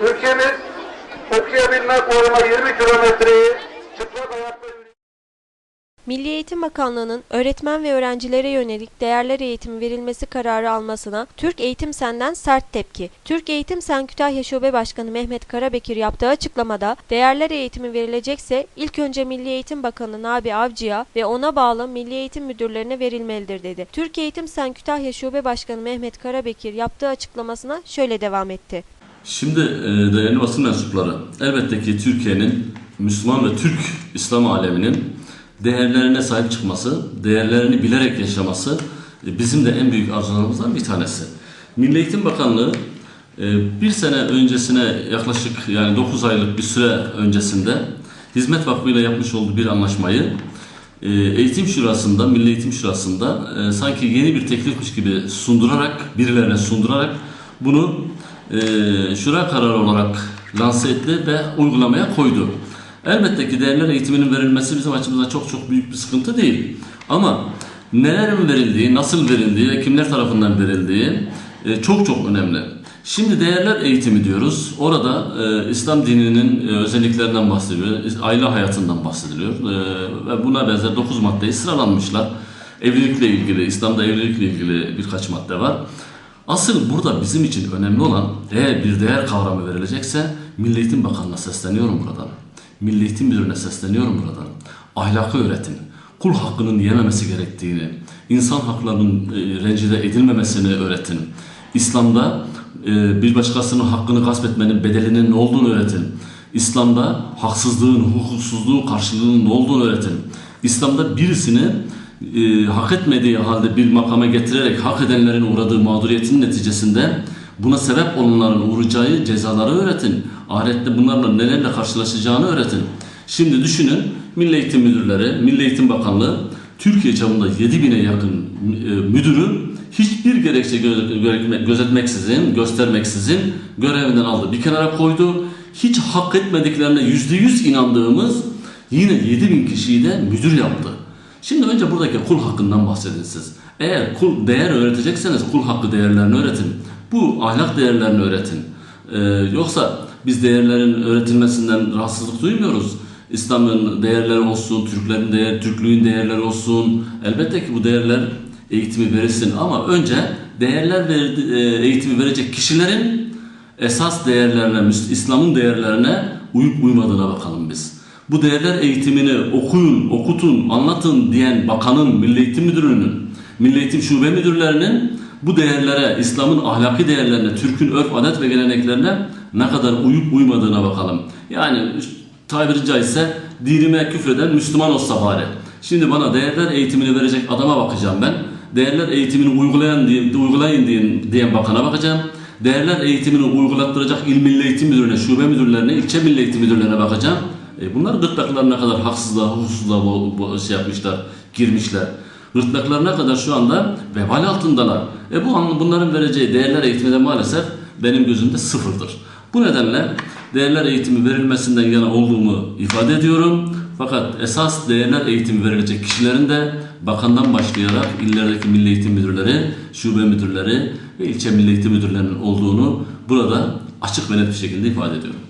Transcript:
Ülkemiz okuyabilmek uğruna 20 kilometreyi. Milli Eğitim Bakanlığı'nın öğretmen ve öğrencilere yönelik değerler eğitimi verilmesi kararı almasına Türk Eğitim Sen'den sert tepki. Türk Eğitim Sen Kütahya Şube Başkanı Mehmet Karabekir yaptığı açıklamada değerler eğitimi verilecekse ilk önce Milli Eğitim Bakanı Nabi Avcı'ya ve ona bağlı Milli Eğitim Müdürlerine verilmelidir dedi. Türk Eğitim Sen Kütahya Şube Başkanı Mehmet Karabekir yaptığı açıklamasına şöyle devam etti. Şimdi e, değerli basın mensupları, elbette ki Türkiye'nin Müslüman ve Türk İslam aleminin değerlerine sahip çıkması, değerlerini bilerek yaşaması e, bizim de en büyük arzularımızdan bir tanesi. Milli Eğitim Bakanlığı e, bir sene öncesine yaklaşık yani 9 aylık bir süre öncesinde Hizmet Vakfı ile yapmış olduğu bir anlaşmayı Eğitim Şurası'nda, Milli Eğitim Şurası'nda sanki yeni bir teklifmiş gibi sundurarak, birilerine sundurarak bunu e, şura kararı olarak lanse etti ve uygulamaya koydu. Elbette ki değerler eğitiminin verilmesi bizim açımızdan çok çok büyük bir sıkıntı değil. Ama nelerin verildiği, nasıl verildiği ve kimler tarafından verildiği e, çok çok önemli. Şimdi değerler eğitimi diyoruz. Orada e, İslam dininin e, özelliklerinden bahsediliyor, aile hayatından bahsediliyor e, ve buna benzer 9 maddeyi sıralanmışlar. Evlilikle ilgili, İslam'da evlilikle ilgili birkaç madde var. Asıl burada bizim için önemli olan eğer bir değer kavramı verilecekse Milli Eğitim Bakanlığı'na sesleniyorum buradan. Milli Eğitim Müdürü'ne sesleniyorum buradan. Ahlakı öğretin. Kul hakkının yememesi gerektiğini, insan haklarının e, rencide edilmemesini öğretin. İslam'da e, bir başkasının hakkını gasp etmenin bedelinin ne olduğunu öğretin. İslam'da haksızlığın, hukuksuzluğun karşılığının ne olduğunu öğretin. İslam'da birisini e, hak etmediği halde bir makama getirerek hak edenlerin uğradığı mağduriyetin neticesinde buna sebep olanların uğrayacağı cezaları öğretin. Ahirette bunlarla nelerle karşılaşacağını öğretin. Şimdi düşünün Milli Eğitim Müdürleri, Milli Eğitim Bakanlığı Türkiye çapında 7000'e yakın e, müdürü hiçbir gerekçe gö- gözetmeksizin, göstermeksizin görevinden aldı. Bir kenara koydu. Hiç hak etmediklerine %100 inandığımız yine 7000 kişiyi de müdür yaptı. Şimdi önce buradaki kul hakkından bahsedin siz. Eğer kul değer öğretecekseniz kul hakkı değerlerini öğretin. Bu ahlak değerlerini öğretin. Ee, yoksa biz değerlerin öğretilmesinden rahatsızlık duymuyoruz. İslam'ın değerleri olsun, Türklerin değer, Türklüğün değerleri olsun. Elbette ki bu değerler eğitimi verilsin ama önce değerler ver- e, eğitimi verecek kişilerin esas değerlerine, İslam'ın değerlerine uyup uymadığına bakalım biz. Bu değerler eğitimini okuyun, okutun, anlatın diyen bakanın, Milli Eğitim Müdürü'nün, Milli Eğitim Şube Müdürlerinin bu değerlere, İslam'ın ahlaki değerlerine, Türk'ün örf, adet ve geleneklerine ne kadar uyup uymadığına bakalım. Yani tabiri caizse dinime küfreden Müslüman olsa bari. Şimdi bana değerler eğitimini verecek adama bakacağım ben. Değerler eğitimini uygulayan diye, uygulayın diyen, diyen bakana bakacağım. Değerler eğitimini uygulattıracak il milli eğitim müdürüne, şube müdürlerine, ilçe milli eğitim müdürlerine bakacağım. E bunlar gırtlaklarına kadar haksızlığa, hukuksuzluğa şey yapmışlar, girmişler. Gırtlaklarına kadar şu anda vebal altındalar. E bu an- bunların vereceği değerler eğitimi de maalesef benim gözümde sıfırdır. Bu nedenle değerler eğitimi verilmesinden yana olduğumu ifade ediyorum. Fakat esas değerler eğitimi verilecek kişilerin de bakandan başlayarak illerdeki milli eğitim müdürleri, şube müdürleri ve ilçe milli eğitim müdürlerinin olduğunu burada açık ve net bir şekilde ifade ediyorum.